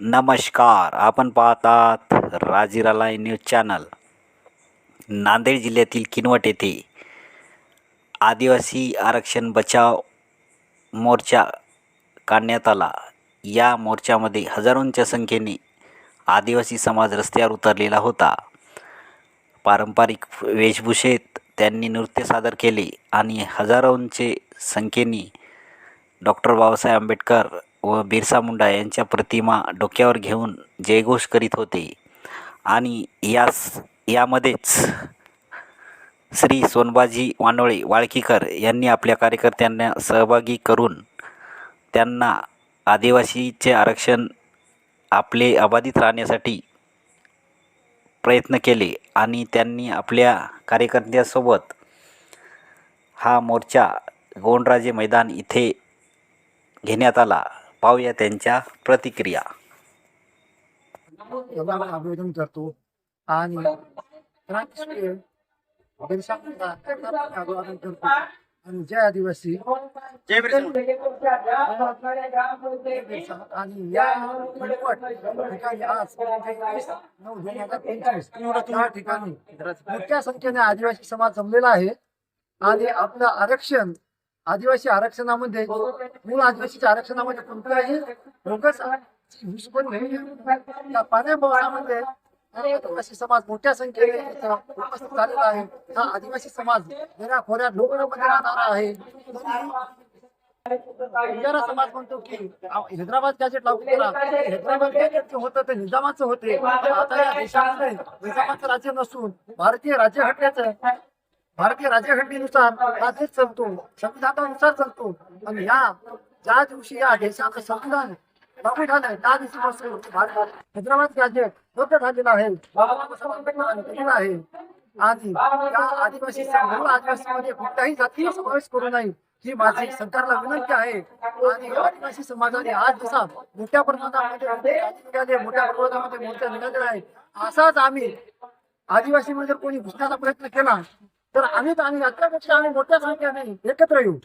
नमस्कार आपण पाहतात राजीरालाय न्यूज चॅनल. नांदेड जिल्ह्यातील किनवट येथे आदिवासी आरक्षण बचाव मोर्चा काढण्यात आला. या मोर्चामध्ये हजारोंच्या संख्येने आदिवासी समाज रस्त्यावर उतरलेला होता. पारंपरिक वेशभूषेत त्यांनी नृत्य सादर केले आणि हजारोंचे संख्येने डॉक्टर बाबासाहेब आंबेडकर व बिरसा मुंडा यांच्या प्रतिमा डोक्यावर घेऊन जयघोष करीत होते. आणि यास यामध्येच श्री सोनबाजी वानोळे वाळकीकर यांनी आपल्या कार्यकर्त्यांना सहभागी करून त्यांना आदिवासीचे आरक्षण आपले अबाधित राहण्यासाठी प्रयत्न केले आणि त्यांनी आपल्या कार्यकर्त्यांसोबत हा मोर्चा गोंडराजे मैदान इथे घेण्यात आला. पाहूया त्यांच्या प्रतिक्रिया. आवेदन करतो आणि आणि जय आदिवासी बिरसा. आणि या ठिकाणी आज नऊ दोन हजार पंचवीस या ठिकाणी मोठ्या संख्येने आदिवासी समाज जमलेला आहे. आणि आपलं आरक्षण आदिवासी आरक्षणामध्ये मूळ आदिवासीच्या आरक्षणामध्ये कोणत्याही बोगस घुसखोरी नाही. या पाण्या पावसामध्ये आदिवासी समाज मोठ्या संख्येने उपस्थित झालेला आहे. हा आदिवासी समाज गेल्या खोऱ्या डोंगरामध्ये राहणारा आहे. बंजारा समाज म्हणतो की हैदराबाद गॅजेट लागू करा. हैदराबाद गॅजेट जे होतं ते निजामाचं होते. आता या देशामध्ये निजामाचं राज्य नसून भारतीय राज्यघटनेचं भारतीय राज्यघटनेनुसार राज्य चालतो संविधानानुसार चालतो. आणि या ज्या दिवशी या देशाचं संविधान संविधान आहे त्या दिवशीपासून भारतात हैदराबाद राज्य रद्द झालेलं आहे. बाबासाहेब आहे. आणि या आदिवासी मूळ आदिवासीमध्ये कोणत्याही जातीचा समावेश करू नये ही माझी सरकारला विनंती आहे. आणि आदिवासी समाजाने आज जसा मोठ्या प्रमाणामध्ये मोठ्या प्रमाणामध्ये मोर्चा निघालेला आहे असाच आम्ही आदिवासीमध्ये कोणी घुसण्याचा प्रयत्न केला तर आम्ही आम्ही याच्यापेक्षा आम्ही मोठ्या संख्येने एकत्र येऊ.